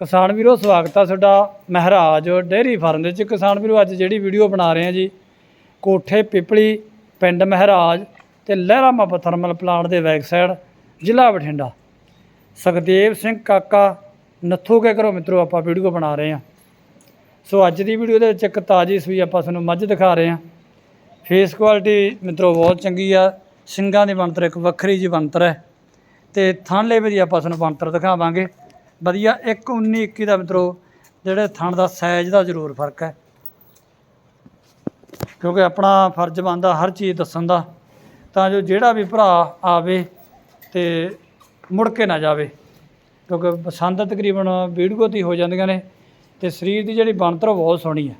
ਕਿਸਾਨ ਵੀਰੋ, ਸਵਾਗਤ ਆ ਤੁਹਾਡਾ ਮਹਾਰਾਜ ਡੇਅਰੀ ਫਾਰਮ ਦੇ ਵਿੱਚ। ਕਿਸਾਨ ਵੀਰੋ, ਅੱਜ ਜਿਹੜੀ ਵੀਡੀਓ ਬਣਾ ਰਹੇ ਆ ਜੀ, ਕੋਠੇ ਪਿਪਲੀ ਪਿੰਡ ਮਹਾਰਾਜ ਤੇ ਲਹਿਰਾ ਮਾਪਾ ਥਰਮਲ ਪਲਾਂਟ ਦੇ ਬੈਕ ਸਾਈਡ, ਜ਼ਿਲ੍ਹਾ ਬਠਿੰਡਾ। ਸੁਖਦੇਵ ਸਿੰਘ ਕਾਕਾ ਨੱਥੂ ਕੇ ਘਰੋਂ ਮਿੱਤਰੋ, ਆਪਾਂ ਵੀਡੀਓ ਬਣਾ ਰਹੇ ਆ ਸੋ ਅੱਜ ਦੀ ਵੀਡੀਓ ਦੇ ਵਿੱਚ ਇੱਕ ਤਾਜੀ ਸੂਈ ਆਪਾਂ ਤੁਹਾਨੂੰ ਮੱਝ ਦਿਖਾ ਰਹੇ ਆ ਫੇਸ ਕੁਆਲਿਟੀ ਮਿੱਤਰੋ, ਬਹੁਤ ਚੰਗੀ ਆ। ਸਿੰਗਾਂ ਦੀ ਬਣਤਰ ਇੱਕ ਵੱਖਰੀ ਜੀ ਬਣਤਰ ਹੈ। ਤੇ ਥਣ ਲੇਵੇ ਦੀ ਆਪਾਂ ਤੁਹਾਨੂੰ ਬਣਤਰ ਦਿਖਾਵਾਂਗੇ। ਵਧੀਆ 1 19 21 ਦਾ ਮਿੱਤਰੋ, ਜਿਹੜੇ ਥਣ ਦਾ ਸਾਈਜ਼ ਦਾ ਜ਼ਰੂਰ ਫ਼ਰਕ ਹੈ। ਕਿਉਂਕਿ ਆਪਣਾ ਫਰਜ਼ ਬਣਦਾ ਹਰ ਚੀਜ਼ ਦੱਸਣ ਦਾ, ਤਾਂ ਜੋ ਜਿਹੜਾ ਵੀ ਭਰਾ ਆਵੇ ਤੇ ਮੁੜ ਕੇ ਨਾ ਜਾਵੇ। ਕਿਉਂਕਿ ਪਸੰਦ ਤਕਰੀਬਨ ਵੀਡੀਓ ਤੇ ਹੋ ਜਾਂਦੀਆਂ ਨੇ, ਤੇ ਸਰੀਰ ਦੀ ਜਿਹੜੀ ਬਣਤਰ ਉਹ ਬਹੁਤ ਸੋਹਣੀ ਹੈ।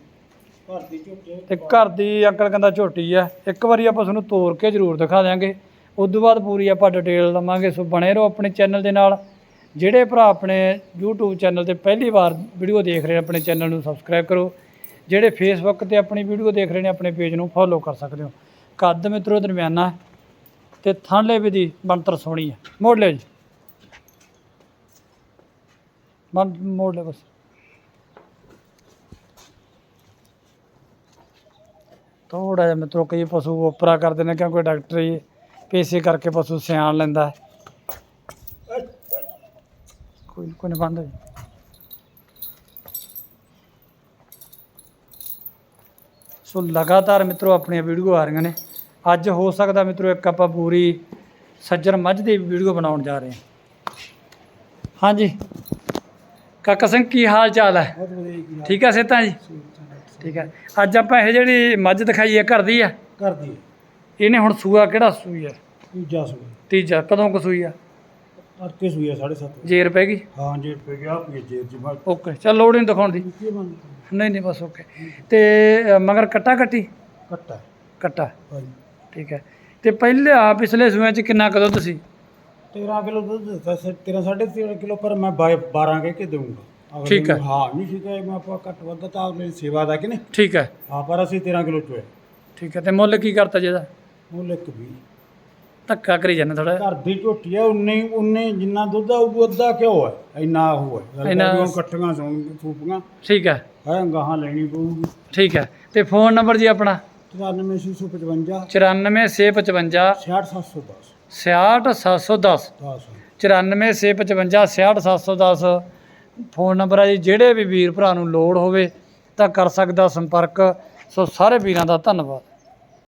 ਘਰ ਦੀ ਝੋਟੇ ਤੇ ਘਰ ਦੀ ਅੰਕਲ ਕਹਿੰਦਾ ਝੋਟੀ ਆ ਇੱਕ ਵਾਰੀ ਆਪਾਂ ਤੁਹਾਨੂੰ ਤੋੜ ਕੇ ਜ਼ਰੂਰ ਦਿਖਾ ਦਿਆਂਗੇ। ਉਸ ਤੋਂ ਬਾਅਦ ਪੂਰੀ ਆਪਾਂ ਡਿਟੇਲ ਲਵਾਂਗੇ, ਸੋ ਬਣੇ ਰਹੋ ਆਪਣੇ ਚੈਨਲ ਦੇ ਨਾਲ। ਜਿਹੜੇ ਭਰਾ ਆਪਣੇ YouTube ਚੈਨਲ ਤੇ ਪਹਿਲੀ ਵਾਰ ਵੀਡੀਓ ਦੇਖ ਰਹੇ ਆਪਣੇ ਚੈਨਲ ਨੂੰ ਸਬਸਕ੍ਰਾਈਬ ਕਰੋ। ਜਿਹੜੇ Facebook ਤੇ ਆਪਣੀ ਵੀਡੀਓ ਦੇਖ ਰਹੇ ਨੇ, ਆਪਣੇ ਪੇਜ ਨੂੰ ਫੋਲੋ ਕਰ ਸਕਦੇ ਹੋ। ਕੱਦ ਮਿੱਤਰੋ, ਦਰਮਿਆਨਾ ਹੈ ਤੇ ਥਾਂਲੇ ਵੀ ਦੀ ਬਣਤਰ ਸੋਹਣੀ ਹੈ। ਮੋੜ ਲਿਓ ਜੀ। ਬਣ, ਮੋੜ ਲਿਓ ਬਸ। ਥੋੜਾ ਜਿਹਾ ਮਿੱਤਰੋ, ਕਈ ਪਸ਼ੂ ਉਪਰਾ ਕਰਦੇ ਨੇ, ਕਿਉਂਕਿ ਡਾਕਟਰ ਡਾਕਟਰੀ ਪੇਸ਼ੇ ਕਰਕੇ ਪਸ਼ੂ ਸਿਆਣ ਲੈਂਦਾ ਹੈ। ਕੋਈ ਕੋਈ ਨਹੀਂ ਬੰਦ ਹੋ ਜੀ। ਸੋ ਲਗਾਤਾਰ ਮਿੱਤਰੋ ਆਪਣੀਆਂ ਵੀਡੀਓ ਆ ਰਹੀਆਂ ਨੇ। ਅੱਜ ਹੋ ਸਕਦਾ ਮਿੱਤਰੋ ਇੱਕ ਆਪਾਂ ਪੂਰੀ ਸੱਜਰ ਮੱਝ ਦੀ ਵੀਡੀਓ ਬਣਾਉਣ ਜਾ ਰਹੇ ਹਾਂ। ਹਾਂਜੀ। ਕਾਕਾ ਸਿੰਘ ਕੀ ਹਾਲ ਚਾਲ ਹੈ? ਬਹੁਤ ਵਧੀਆ ਜੀ ਠੀਕ ਹੈ ਸੇਤਾ ਜੀ? ਠੀਕ ਹੈ। ਅੱਜ ਆਪਾਂ ਇਹ ਜਿਹੜੀ ਮੱਝ ਦਿਖਾਈ ਹੈ ਘਰ ਦੀ ਆ ਘਰ ਦੀ ਇਹਨੇ ਹੁਣ ਸੂਆ ਕਿਹੜਾ ਸੂਈ ਹੈ? ਦੂਜਾ ਸੂਈ ਤੀਜਾ ਕਦੋਂ ਕੁ ਸੂਈ ਆ? ਤੜਕੇ ਸੂਈ ਆ 7:30 ਜੇਰ ਪੈ ਗਈ? ਹਾਂ ਜੇ ਪੈ ਗਿਆ ਪੀ ਜੇ ਜੀ ਮੈਂ ਓਕੇ ਚੱਲ ਲੋੜ ਨਹੀਂ ਦਿਖਾਉਣ ਦੀ। ਕੀ ਨਹੀਂ ਨਹੀਂ ਬਸ ਓਕੇ ਤੇ ਅ, ਮਗਰ ਕੱਟਾ ਕੱਟੀ? ਕੱਟਾ। ਕੱਟਾ। ਹਾਂਜੀ। ਠੀਕ ਹੈ। ਤੇ ਪਹਿਲੇ ਆ ਪਿਛਲੇ ਸੂਆਂ ਚ ਕਿੰਨਾ ਕਦੋਂ ਤੁਸੀਂ 13 ਕਿਲੋ ਦੁੱਧ ਦਿੱਤਾ ਸੀ 13 13.5 ਕਿਲੋ ਪਰ ਮੈਂ 12 ਕਹਿ ਕੇ ਦੇਵਾਂਗਾ ਠੀਕ ਹੈ। ਹਾਂ ਨਹੀਂ ਸੀਗਾ ਮੈਂ ਆਪਾਂ ਘੱਟ ਵੱਧ ਤਾਂ ਆਪਣੀ ਸੇਵਾ ਦਾ ਕਿ ਨਹੀਂ? ਠੀਕ ਹੈ। ਹਾਂ ਪਰ ਅਸੀਂ 13 ਕਿਲੋ ਚੋਏ ਠੀਕ ਹੈ ਤੇ ਮੁੱਲ ਕੀ ਕਰਤਾ ਜੀ ਇਹਦਾ? ਮੁੱਲ ਇੱਕ ਵੀ ਧੱਕਾ ਕਰੀ ਜਾਂਦਾ ਥੋੜਾ ਘਰ ਦੀ ਝੋਟੀ ਆ ਉਨੇ ਉਨੇ ਜਿੰਨਾ ਦੁੱਧ ਆਊਗਾ ਅੱਧਾ ਕਿਉਂ ਹੈ ਇੰਨਾ ਉਹ ਹੈ ਗੱਲ ਇੰਨਾ- ਇਕੱਠੀਆਂ ਸੌਣ ਫੂਪੀਆਂ ਠੀਕ ਹੈ। ਹੈ ਗਾਹਾਂ ਲੈਣੀ ਪਊਗੀ। ਠੀਕ ਹੈ। ਤੇ ਫੋਨ ਨੰਬਰ ਜੀ ਆਪਣਾ? 94655 94655 66710 66710 10 94655 66710 ਫੋਨ ਨੰਬਰ ਹੈ ਜੀ ਜਿਹੜੇ ਵੀ ਵੀਰ ਭਰਾ ਨੂੰ ਲੋੜ ਹੋਵੇ ਤਾਂ ਕਰ ਸਕਦਾ ਸੰਪਰਕ। ਸੋ ਸਾਰੇ ਵੀਰਾਂ ਦਾ ਧੰਨਵਾਦ।